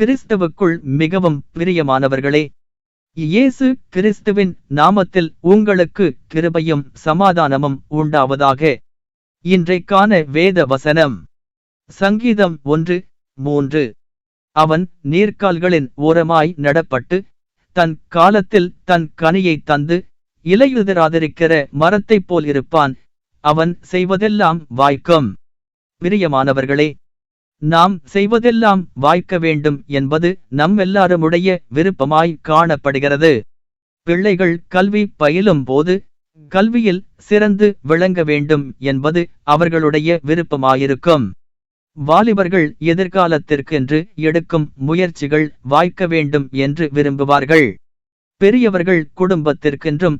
கிறிஸ்தவுக்குள் மிகவும் பிரியமானவர்களே இயேசு கிறிஸ்துவின் நாமத்தில் உங்களுக்கு கிருபையும் சமாதானமும் உண்டாவதாக. இன்றைக்கான வேத வசனம். சங்கீதம் ஒன்று மூன்று. அவன் நீர்க்கால்களின் ஓரமாய் நடப்பட்டு தன் காலத்தில் தன் கனியை தந்து இலையுதிராதிருக்கிற மரத்தைப் போல் இருப்பான். அவன் செய்வதெல்லாம் வாய்க்கும். பிரியமானவர்களே நாம் செய்வதெல்லாம் வாய்க்க வேண்டும் என்பது நம் எல்லாருமுடைய விருப்பமாய் காணப்படுகிறது. பிள்ளைகள் கல்வி பயிலும் போது கல்வியில் சிறந்து விளங்க வேண்டும் என்பது அவர்களுடைய விருப்பமாயிருக்கும். வாலிபர்கள் எதிர்காலத்திற்கென்று எடுக்கும் முயற்சிகள் வாய்க்க வேண்டும் என்று விரும்புவார்கள். பெரியவர்கள் குடும்பத்திற்கென்றும்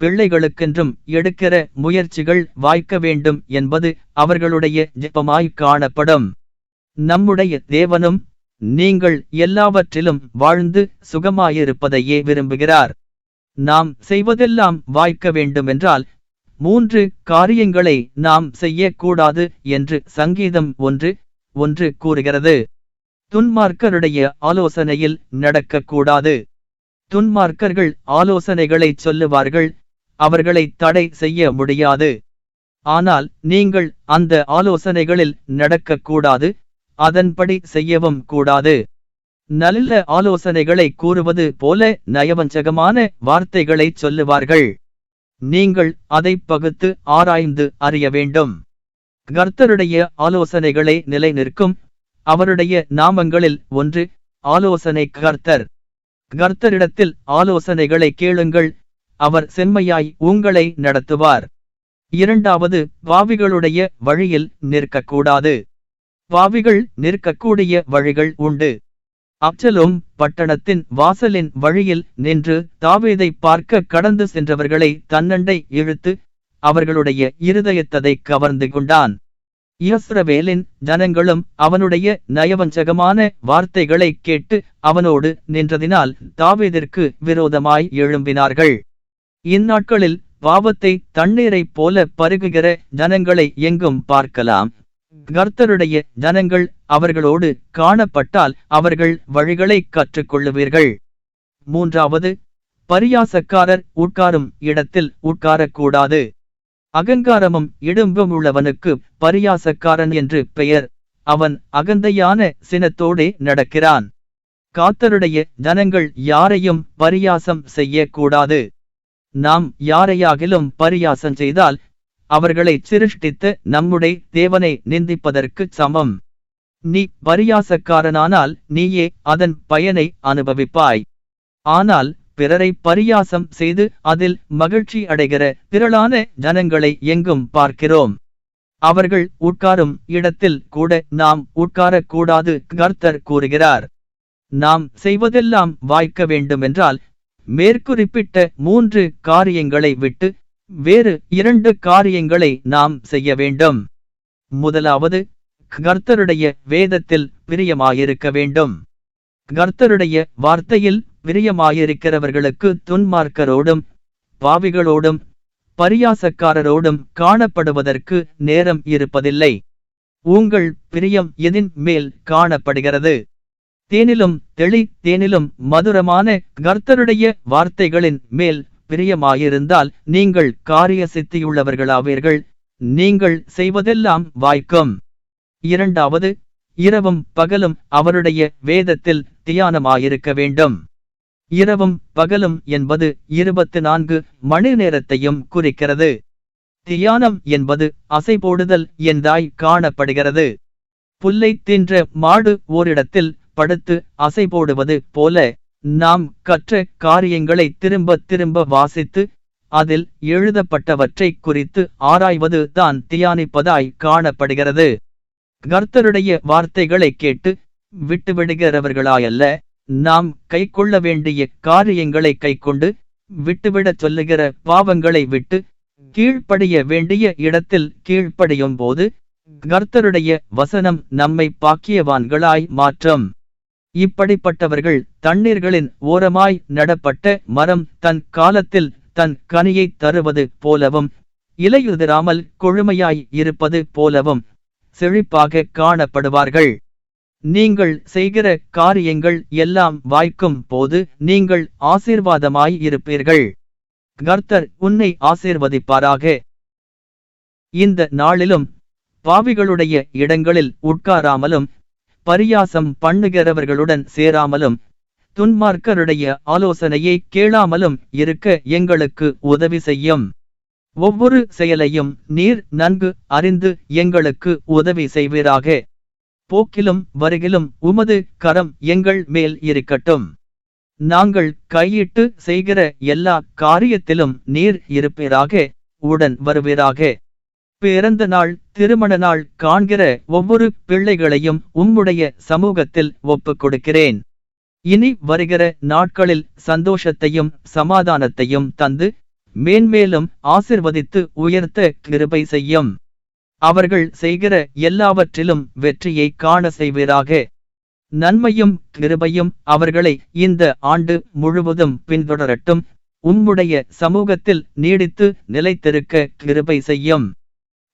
பிள்ளைகளுக்கென்றும் எடுக்கிற முயற்சிகள் வாய்க்க வேண்டும் என்பது அவர்களுடைய ஜிப்பமாய் காணப்படும். நம்முடைய தேவனும் நீங்கள் எல்லாவற்றிலும் வாழ்ந்து சுகமாயிருப்பதையே விரும்புகிறார். நாம் செய்வதெல்லாம் வாய்க்க வேண்டுமென்றால் மூன்று காரியங்களை நாம் செய்யக்கூடாது என்று சங்கீதம் ஒன்று ஒன்று கூறுகிறது. துன்மார்க்கருடைய ஆலோசனையில் நடக்கக்கூடாது. துன்மார்க்கர்கள் ஆலோசனைகளை சொல்லுவார்கள் அவர்களை தடை செய்ய முடியாது. ஆனால் நீங்கள் அந்த ஆலோசனைகளில் நடக்கக்கூடாது அதன்படி செய்யவும் கூடாது. நல்ல ஆலோசனைகளை கூறுவது போல நயவஞ்சகமான வார்த்தைகளை சொல்லுவார்கள். நீங்கள் அதை பகுத்து ஆராய்ந்து அறிய வேண்டும். கர்த்தருடைய ஆலோசனைகளை நிலைநிற்கும். அவருடைய நாமங்களில் ஒன்று ஆலோசனை கர்த்தர். கர்த்தரிடத்தில் ஆலோசனைகளை கேளுங்கள். அவர் செம்மையாய் உங்களை நடத்துவார். இரண்டாவது பாவிகளுடைய வழியில் நிற்கக்கூடாது. பாவிகள் நிற்கக்கூடிய வழிகள் உண்டு. அப்சலோம் பட்டணத்தின் வாசலின் வழியில் நின்று தாவீதை பார்க்க கடந்து சென்றவர்களை தன்னண்டை இழுத்து அவர்களுடைய இருதயத்ததை கவர்ந்து கொண்டான். இயஸ்ரவேலின் ஜனங்களும் அவனுடைய நயவஞ்சகமான வார்த்தைகளை கேட்டு அவனோடு நின்றதினால் தாவீதிற்கு விரோதமாய் எழும்பினார்கள். இந்நாட்களில் பாவத்தை தண்ணீரைப் போல பருகுகிற ஜனங்களை எங்கும் பார்க்கலாம். கர்த்தருடைய ஜனங்கள் அவர்களோடு காணப்பட்டால் அவர்கள் வழிகளை கற்றுக்கொள்ளுவீர்கள். மூன்றாவது பரியாசக்காரர் உட்காரும் இடத்தில் உட்காரக்கூடாது. அகங்காரமும் இடும்பும் உள்ளவனுக்கு பரியாசக்காரன் என்று பெயர். அவன் அகந்தையான சினத்தோடே நடக்கிறான். காத்தருடைய ஜனங்கள் யாரையும் பரியாசம் செய்யக்கூடாது. நாம் யாரையாகிலும் பரியாசம் செய்தால் அவர்களை சிருஷ்டித்து நம்முடைய தேவனை நிந்திப்பதற்கு சமம். நீ பரியாசக்காரனானால் நீயே அதன் பயனை அனுபவிப்பாய். ஆனால் பிறரை பரியாசம் செய்து அதில் மகிழ்ச்சி அடைகிற திரளான ஜனங்களை எங்கும் பார்க்கிறோம். அவர்கள் உட்காரும் இடத்தில் கூட நாம் உட்காரக்கூடாது கர்த்தர் கூறுகிறார். நாம் செய்வதெல்லாம் வாய்க்க வேண்டுமென்றால் மேற்குறிப்பிட்ட மூன்று காரியங்களை விட்டு வேறு இரண்டு காரியங்களை நாம் செய்ய வேண்டும். முதலாவது கர்த்தருடைய வேதத்தில் பிரியமாயிருக்க வேண்டும். கர்த்தருடைய வார்த்தையில் பிரியமாயிருக்கிறவர்களுக்கு துன்மார்க்கரோடும் பாவிகளோடும் பரியாசக்காரரோடும் காணப்படுவதற்கு நேரம் இருப்பதில்லை. உங்கள் பிரியம் எதின் மேல் காணப்படுகிறது? தேனிலும் தெளி தேனிலும் மதுரமான கர்த்தருடைய வார்த்தைகளின் மேல் பிரியமாயிருந்தால் நீங்கள் காரிய சித்தியுள்ளவர்களாவீர்கள் நீங்கள் செய்வதெல்லாம் வாய்க்கும். இரண்டாவது இரவும் பகலும் அவருடைய வேதத்தில் தியானமாயிருக்க வேண்டும். இரவும் பகலும் என்பது இருபத்து நான்கு மணி நேரத்தையும் குறிக்கிறது. தியானம் என்பது அசைபோடுதல் என்றாய் காணப்படுகிறது. புல்லை தின்ற மாடு ஓரிடத்தில் படுத்து அசைபோடுவது போல நாம் கற்ற காரியங்களை திரும்ப திரும்ப வாசித்து அதில் எழுதப்பட்டவற்றை குறித்து ஆராய்வது தான் தியானிப்பதாய் காணப்படுகிறது. கர்த்தருடைய வார்த்தைகளை கேட்டு விட்டுவிடுகிறவர்களாயல்ல நாம் கைக்கொள்ள வேண்டிய காரியங்களை கைக்கொண்டு விட்டுவிடச் சொல்லுகிற பாவங்களை விட்டு கீழ்ப்படிய வேண்டிய இடத்தில் கீழ்ப்படியும் போது கர்த்தருடைய வசனம் நம்மை பாக்கியவான்களாய் மாற்றும். இப்படிப்பட்டவர்கள் தண்ணீர்களின் ஓரமாய் நடப்பட்ட மரம் தன் காலத்தில் தன் கனியை தருவது போலவும் இலையுதிராமல் கொழுமையாய் இருப்பது போலவும் செழிப்பாக காணப்படுவார்கள். நீங்கள் செய்கிற காரியங்கள் எல்லாம் வாய்க்கும் போது நீங்கள் ஆசீர்வாதமாய் இருப்பீர்கள். கர்த்தர் உன்னை ஆசீர்வதிப்பாராக. இந்த நாளிலும் பாவிகளுடைய இடங்களில் உட்காராமலும் பரியாசம் பண்ணுகிறவர்களுடன் சேராமலும் துன்மார்க்கருடைய ஆலோசனையை கேளாமலும் இருக்க எங்களுக்கு உதவி செய்யும். ஒவ்வொரு செயலையும் நீர் நன்கு அறிந்து எங்களுக்கு உதவி செய்வீராக. போக்கிலும் வருகிலும் உமது கரம் எங்கள் மேல் இருக்கட்டும். நாங்கள் கையிட்டு செய்கிற எல்லா காரியத்திலும் நீர் இருப்பீராக உடன் வருவீராக. பிறந்த நாள் திருமண நாள் காண்கிற ஒவ்வொரு பிள்ளைகளையும் உம்முடைய சமூகத்தில் ஒப்புக் கொடுக்கிறேன். இனி வருகிற நாட்களில் சந்தோஷத்தையும் சமாதானத்தையும் தந்து மேன்மேலும் ஆசிர்வதித்து உயர்த்த கிருபை செய்யும். அவர்கள் செய்கிற எல்லாவற்றிலும் வெற்றியை காண செய்வீராக. நன்மையும் கிருபையும் அவர்களை இந்த ஆண்டு முழுவதும் பின்தொடரட்டும். உம்முடைய சமூகத்தில் நீடித்து நிலைத்திருக்க கிருபை செய்யும்.